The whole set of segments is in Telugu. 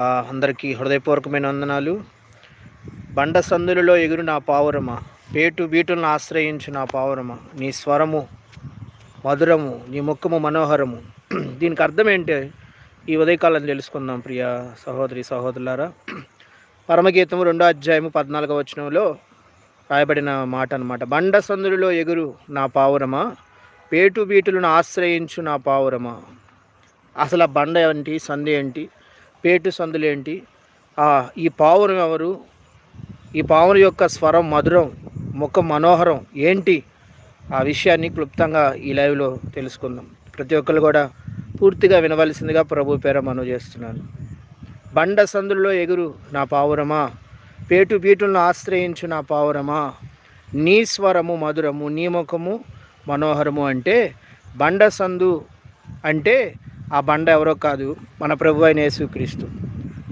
అందరికీ హృదయపూర్వకమైన వందనాలు. బండ సందులలో ఎగురు నా పావురమా? పేటు బీటులను ఆశ్రయించు నా పావురమా? నీ స్వరము మధురము నీ ముఖము మనోహరము. దీనికి అర్థం ఏంటి? ఈ ఉదయకాలం తెలుసుకుందాం ప్రియ సహోదరి సహోదరులారా. పరమగీతము రెండో అధ్యాయము పద్నాలుగో వచనంలో రాయబడిన మాట అన్నమాట. బండ సందులలో ఎగురు నా పావురమా? పేటు బీటులను ఆశ్రయించు నా పావురమా? అసలు ఆ బండ ఏంటి? సంధి ఏంటి? పేటు సందులేంటి? ఈ పావురం ఎవరు? ఈ పావురం యొక్క స్వరం మధురం ముఖం మనోహరం ఏంటి? ఆ విషయాన్ని క్లుప్తంగా ఈ లైవ్లో తెలుసుకుందాం. ప్రతి ఒక్కరు కూడా పూర్తిగా వినవలసిందిగా ప్రభు పేర మనవి చేస్తున్నాను. బండ సందుల్లో ఎగురు నా పావురమా? పేటు పీటులను ఆశ్రయించు నా పావురమా? నీ స్వరము మధురము నీ ముఖము మనోహరము అంటే బండ సందు అంటే ఆ బండ ఎవరో కాదు మన ప్రభు అయిన యేసుక్రీస్తు.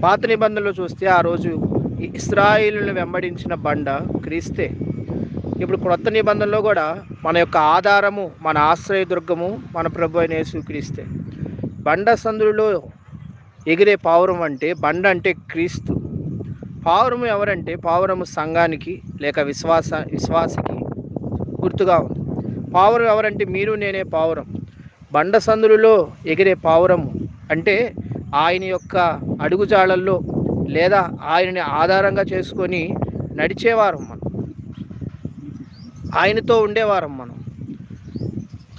పాత నిబంధనలు చూస్తే ఆ రోజు ఇస్రాయిల్ని వెంబడించిన బండ క్రీస్తే. ఇప్పుడు క్రొత్త నిబంధనలో కూడా మన యొక్క ఆధారము మన ఆశ్రయదుర్గము మన ప్రభు అయిన యేసుక్రీస్తే. బండ సందులో ఎగిరే పావురం అంటే బండ అంటే క్రీస్తు. పావురము ఎవరంటే పావురము సంఘానికి లేక విశ్వాస విశ్వాసికి గుర్తుగా ఉంది. పావురం ఎవరంటే మీరు నేనే పావురం. బండ సందులలో ఎగిరే పావురము అంటే ఆయన యొక్క అడుగుజాడల్లో లేదా ఆయనని ఆధారంగా చేసుకొని నడిచేవారం మనం. ఆయనతో ఉండేవారం మనం.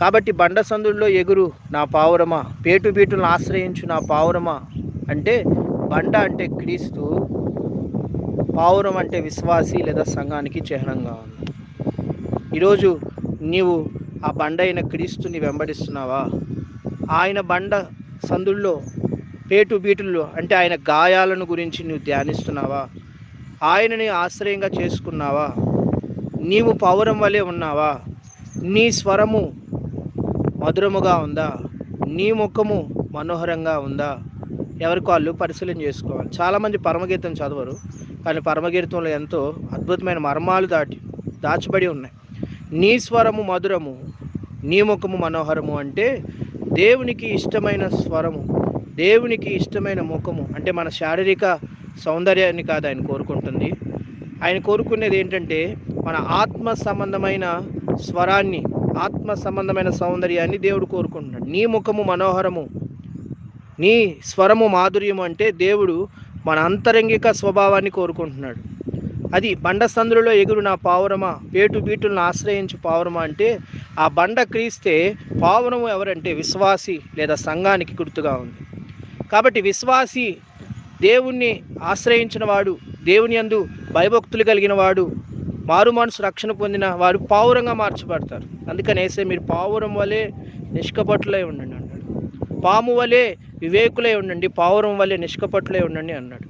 కాబట్టి బండ సందుల్లో ఎగురు నా పావురమా? పేటుబీటులను ఆశ్రయించు నా పావురమా? అంటే బండ అంటే క్రీస్తు పావురం అంటే విశ్వాసి లేదా సంఘానికి చిహ్నంగా ఉంది. ఈరోజు నీవు ఆ బండ అయిన క్రీస్తుని వెంబడిస్తున్నావా? ఆయన బండ సందుల్లో పేటు బీటుల్లో అంటే ఆయన గాయాలను గురించి నువ్వు ధ్యానిస్తున్నావా? ఆయనని ఆశ్రయంగా చేసుకున్నావా? నీవు పౌరం వలె ఉన్నావా? నీ స్వరము మధురముగా ఉందా? నీ ముఖము మనోహరంగా ఉందా? ఎవరికి వాళ్ళు పరిశీలన చేసుకోవాలి. చాలామంది పరమగీతం చదవరు కానీ పరమగీతంలో ఎంతో అద్భుతమైన మర్మాలు దాటి దాచబడి ఉన్నాయి. నీ స్వరము మధురము నీ ముఖము మనోహరము అంటే దేవునికి ఇష్టమైన స్వరము దేవునికి ఇష్టమైన ముఖము అంటే మన శారీరక సౌందర్యాన్ని కాదు ఆయన కోరుకుంటుంది. ఆయన కోరుకునేది ఏంటంటే మన ఆత్మ సంబంధమైన స్వరాన్ని ఆత్మ సంబంధమైన సౌందర్యాన్ని దేవుడు కోరుకుంటున్నాడు. నీ ముఖము మనోహరము నీ స్వరము మాధుర్యము అంటే దేవుడు మన అంతరంగిక స్వభావాన్ని కోరుకుంటున్నాడు. అది బండ సందులలో ఎగురు నా పావురమా? పేటు బీటులను ఆశ్రయించు పావురమా అంటే ఆ బండ క్రీస్తే పావురము ఎవరంటే విశ్వాసి లేదా సంఘానికి గుర్తుగా ఉంది. కాబట్టి విశ్వాసి దేవుణ్ణి ఆశ్రయించిన వాడు దేవుని యందు భయభక్తులు కలిగిన వాడు మారు మనసు రక్షణ పొందిన వారు పావురంగా మార్చబడతారు. అందుకనేసే మీరు పావురం వలె నిష్కపట్టులై ఉండండి అన్నాడు. పాము వలె వివేకులై ఉండండి పావురం వలె నిష్కపట్టులై ఉండండి అన్నాడు.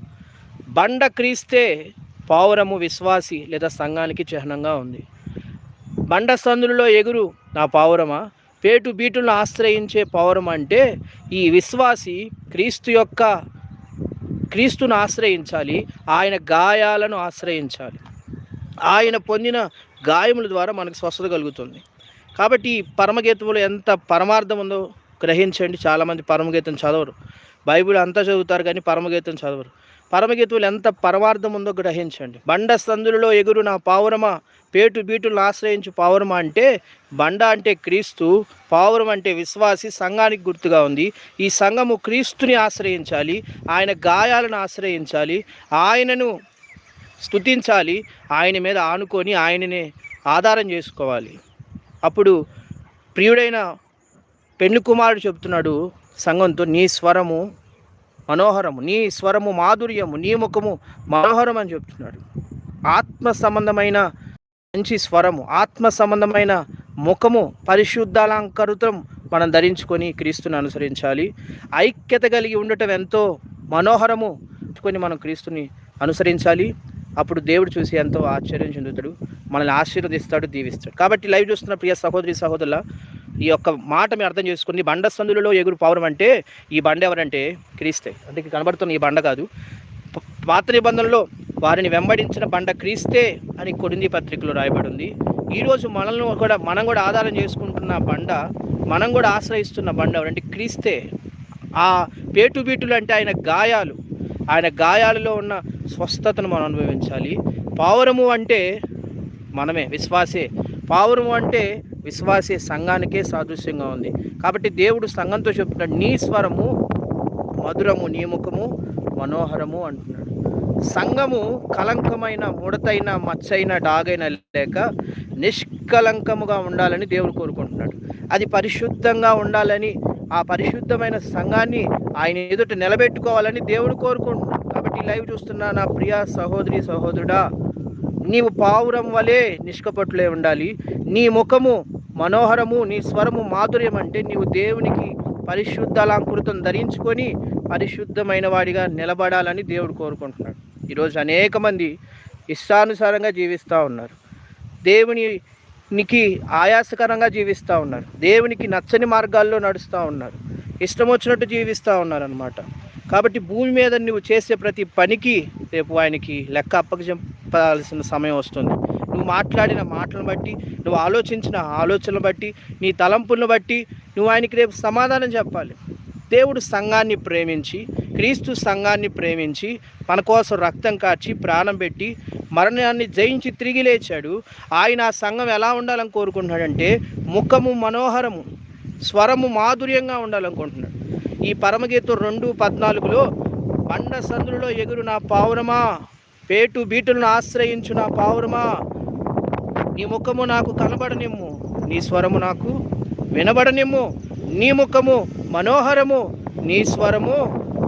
బండ క్రీస్తే పావురము విశ్వాసి లేదా సంఘానికి చిహ్నంగా ఉంది. బండ సందులలో ఎగురు నా పావురమా? పేటు బీటులను ఆశ్రయించే పావురం అంటే ఈ విశ్వాసి క్రీస్తు యొక్క క్రీస్తును ఆశ్రయించాలి ఆయన గాయాలను ఆశ్రయించాలి. ఆయన పొందిన గాయముల ద్వారా మనకు స్వస్థత కలుగుతుంది. కాబట్టి ఈ పరమగీతంలో ఎంత పరమార్థం ఉందో గ్రహించండి. చాలామంది పరమగీతం చదవరు. బైబిల్ అంతా చదువుతారు కానీ పరమగీతం చదవరు. పరమగీతులు ఎంత పరమార్థం ఉందో గ్రహించండి. బండ సందులలో ఎగురు నా పావురమా పేటు బీటులను ఆశ్రయించు పావురమా అంటే బండ అంటే క్రీస్తు పావురం అంటే విశ్వాసి సంఘానికి గుర్తుగా ఉంది. ఈ సంఘము క్రీస్తుని ఆశ్రయించాలి ఆయన గాయాలను ఆశ్రయించాలి ఆయనను స్థుతించాలి ఆయన మీద ఆనుకొని ఆయననే ఆధారం చేసుకోవాలి. అప్పుడు ప్రియుడైన పెళ్ళి కుమారుడు చెప్తున్నాడు సంఘంతో నీ స్వరము మనోహరము నీ స్వరము మాధుర్యము నీ ముఖము మనోహరం అని చెప్తున్నాడు. ఆత్మ సంబంధమైన మంచి స్వరము ఆత్మ సంబంధమైన ముఖము పరిశుద్ధాలంకృతం మనం ధరించుకొని క్రీస్తుని అనుసరించాలి. ఐక్యత కలిగి ఉండటం ఎంతో మనోహరము కొని మనం క్రీస్తుని అనుసరించాలి. అప్పుడు దేవుడు చూసి ఎంతో ఆశ్చర్యం చెందుతాడు మనల్ని ఆశీర్వదిస్తాడు దీవిస్తాడు. కాబట్టి లైవ్ చూస్తున్న ప్రియ సహోదరి సహోదరుల ఈ యొక్క మాట మీరు అర్థం చేసుకుని బండ సందులలో ఎగురు పావురం అంటే ఈ బండ ఎవరంటే క్రీస్తే. అంటే కనబడుతున్న ఈ బండ కాదు. పాత నిబంధనలో వారిని వెంబడించిన బండ క్రీస్తే అని కొరింది పత్రికలో రాయబడి ఉంది ఈరోజు మనల్ని కూడా మనం కూడా ఆధారం చేసుకుంటున్న బండ మనం కూడా ఆశ్రయిస్తున్న బండ ఎవరంటే క్రీస్తే. ఆ పేటుబీటులు అంటే ఆయన గాయాలు. ఆయన గాయాలలో ఉన్న స్వస్థతను మనం అనుభవించాలి. పావురము అంటే మనమే విశ్వాసే. పావురము అంటే విశ్వాసే సంఘానికే సాదృశ్యంగా ఉంది. కాబట్టి దేవుడు సంఘంతో చెప్తున్నాడు నీ స్వరము మధురము నీ ముఖము మనోహరము అంటున్నాడు. సంఘము కలంకమైన ముడతైన మచ్చైన డాగైన లేక నిష్కలంకముగా ఉండాలని దేవుడు కోరుకుంటున్నాడు. అది పరిశుద్ధంగా ఉండాలని ఆ పరిశుద్ధమైన సంఘాన్ని ఆయన ఎదుట నిలబెట్టుకోవాలని దేవుడు కోరుకుంటున్నాడు. కాబట్టి లైవ్ చూస్తున్న నా ప్రియ సహోదరి సహోదరుడా నీవు పావురం వలె నిష్కపట్టులే ఉండాలి. నీ ముఖము మనోహరము నీ స్వరము మాధుర్యం అంటే నీవు దేవునికి పరిశుద్ధ అలంకృతం ధరించుకొని పరిశుద్ధమైన వాడిగా నిలబడాలని దేవుడు కోరుకుంటున్నాడు. ఈరోజు అనేక మంది ఇష్టానుసారంగా జీవిస్తూ ఉన్నారు. దేవునికి ఆయాసకరంగా జీవిస్తూ ఉన్నారు. దేవునికి నచ్చని మార్గాల్లో నడుస్తూ ఉన్నారు. ఇష్టం వచ్చినట్టు జీవిస్తూ ఉన్నారు అనమాట కాబట్టి భూమి మీద నువ్వు చేసే ప్రతి పనికి రేపు ఆయనకి లెక్క అప్పగించాల్సిన సమయం వస్తుంది. నువ్వు మాట్లాడిన మాటలను బట్టి నువ్వు ఆలోచించిన ఆలోచనలు బట్టి నీ తలంపులను బట్టి నువ్వు ఆయనకి రేపు సమాధానం చెప్పాలి. దేవుడు సంఘాన్ని ప్రేమించి క్రీస్తు సంఘాన్ని ప్రేమించి మన కోసం రక్తం కార్చి ప్రాణం పెట్టి మరణాన్ని జయించి తిరిగి లేచాడు. ఆయన ఆ సంఘం ఎలా ఉండాలని కోరుకుంటున్నాడంటే ముఖము మనోహరము స్వరము మాధుర్యంగా ఉండాలనుకుంటున్నాడు. ఈ పరమగీతం రెండు పద్నాలుగులో బండ సందులో ఎగురు నా పావురమా పేటు బీటులను ఆశ్రయించు నా పావురమా. నీ ముఖము నాకు కనబడనిమ్ము నీ స్వరము నాకు వినబడనిమ్ము. నీ ముఖము మనోహరము నీ స్వరము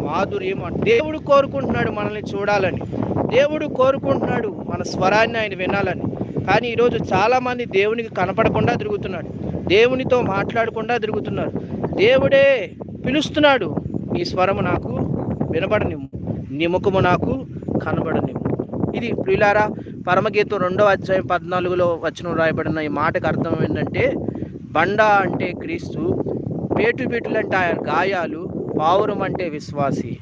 మాధుర్యము. దేవుడు కోరుకుంటున్నాడు మనల్ని చూడాలని. దేవుడు కోరుకుంటున్నాడు మన స్వరాన్ని ఆయన వినాలని. కానీ ఈరోజు చాలామంది దేవునికి కనపడకుండా తిరుగుతున్నాడు దేవునితో మాట్లాడకుండా తిరుగుతున్నారు. దేవుడే పిలుస్తున్నాడు. నీ స్వరము నాకు వినబడనిమ్ము నీ ముఖము నాకు కనబడనిమ్ము ఇది ప్రియులారా పరమగీతం రెండవ అధ్యాయం పద్నాలుగులో వచనం రాయబడిన ఈ మాటకు అర్థం ఏంటంటే బండ అంటే క్రీస్తు పేటు పీటులు అంటే ఆయన గాయాలు పావురం అంటే విశ్వాసి.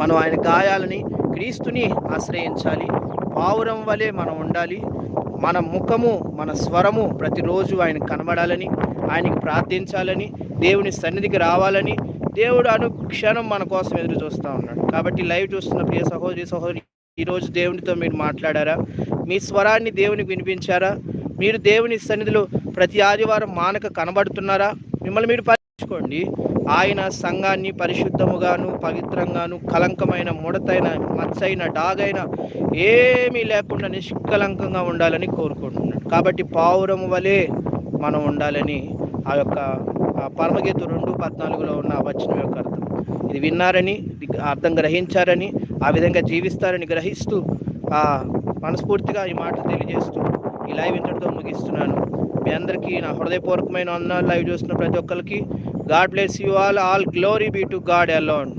మనం ఆయన గాయాలని క్రీస్తుని ఆశ్రయించాలి. పావురం వలె మనం ఉండాలి. మన ముఖము మన స్వరము ప్రతిరోజు ఆయన కనబడాలని ఆయనకి ప్రార్థించాలని దేవుని సన్నిధికి రావాలని దేవుడు అనుక్షణం మన కోసం ఎదురు చూస్తూ ఉన్నాడు. కాబట్టి లైవ్ చూస్తున్న ప్రియ సహోదరి సహోదరి ఈరోజు దేవునితో మీరు మాట్లాడారా? మీ స్వరాన్ని దేవునికి వినిపించారా? మీరు దేవుని సన్నిధిలో ప్రతి ఆదివారం మానక కనబడుతున్నారా? మిమ్మల్ని మీరు పరీక్షించుకోండి. ఆయన సంఘాన్ని పరిశుద్ధముగాను పవిత్రంగాను కలంకమైన ముడతైన మచ్చైన డాగైన ఏమీ లేకుండా నిష్కలంకంగా ఉండాలని కోరుకుంటున్నాడు. కాబట్టి పావురము వలె మనం ఉండాలని ఆ యొక్క పరమగీత రెండు పద్నాలుగులో ఉన్న వచ్చిన వచనం యొక్క అర్థం. ఇది విన్నారని అర్థం గ్రహించారని ఆ విధంగా జీవిస్తారని గ్రహిస్తూ ఆ మనస్ఫూర్తిగా ఈ మాటలు తెలియజేస్తూ ఈ లైవ్ ఇంతటితో ముగిస్తున్నాను. మీ అందరికీ నా హృదయపూర్వకమైన వందనాలు లైవ్ చూస్తున్న ప్రతి ఒక్కరికి. God bless you all. All glory be to God alone